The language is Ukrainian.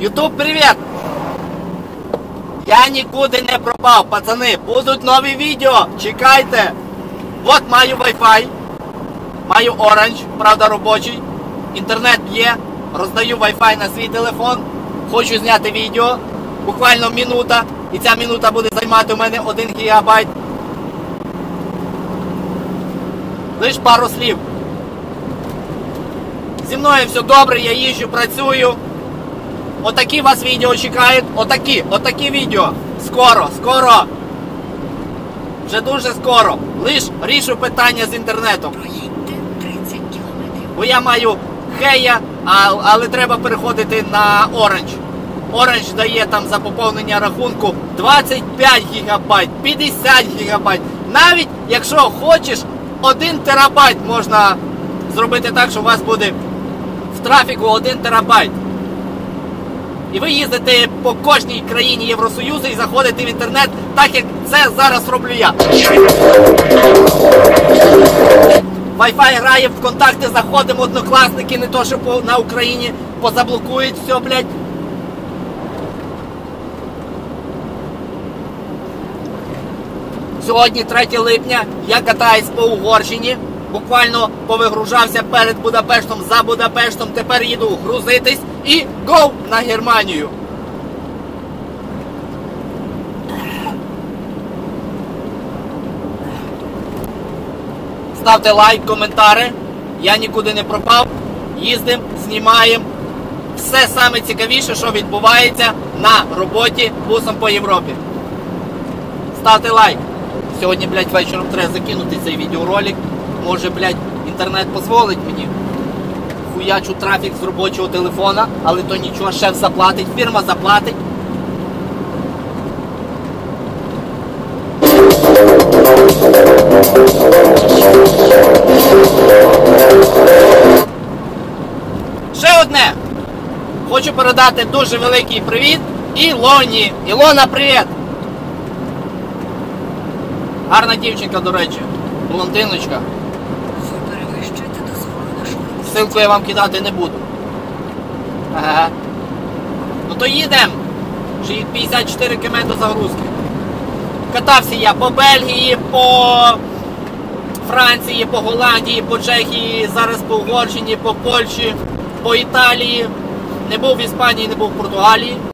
Ютуб, привіт! Я нікуди не пропав, пацани. Будуть нові відео. Чекайте. От маю Wi-Fi. Маю Orange, правда робочий. Інтернет є. Роздаю Wi-Fi на свій телефон. Хочу зняти відео. Буквально минута. І ця минута буде займати у мене 1 гігабайт. Лиш пару слів. Зі мною все добре, я їжджу, працюю. Отакі вас відео чекають. Отакі, отакі відео. Скоро, скоро. Вже дуже скоро. Лиш рішу питання з інтернетом. Проїдьте 30 кілометрів. Бо я маю Хея, а, але треба переходити на Orange. Orange дає там за поповнення рахунку 25 гігабайт, 50 гігабайт. Навіть якщо хочеш, 1 терабайт можна зробити так, що у вас буде в трафіку 1 терабайт. І ви їздите по кожній країні Євросоюзу і заходите в інтернет, так як це зараз роблю я. Wi-Fi грає контакти, заходимо однокласники, не то, що по, на Україні позаблокують все, блядь. Сьогодні 3 липня, я катаюсь по Угорщині. Буквально повигружався перед Будапештом за Будапештом. Тепер їду грузитись і гоу на Германію. Ставте лайк, коментари. Я нікуди не пропав. Їздимо, знімаємо. Все саме цікавіше, що відбувається на роботі бусом по Європі. Ставте лайк. Сьогодні, блядь, вечором треба закинути цей відеоролик. Може, блядь, інтернет дозволить мені. Хуячу трафік з робочого телефона, але то нічого, шеф заплатить, фірма заплатить. Ще одне. Хочу передати дуже великий привіт Ілоні. Ілона, привіт! Гарна дівчинка, до речі. Блондиночка. Ссылку я вам кидати не буду. Ага. Ну то їдемо. 54 км до загрузки. Катався я по Бельгії, по Франції, по Голландії, по Чехії, зараз по Угорщині, по Польщі, по Італії. Не був в Іспанії, не був в Португалії.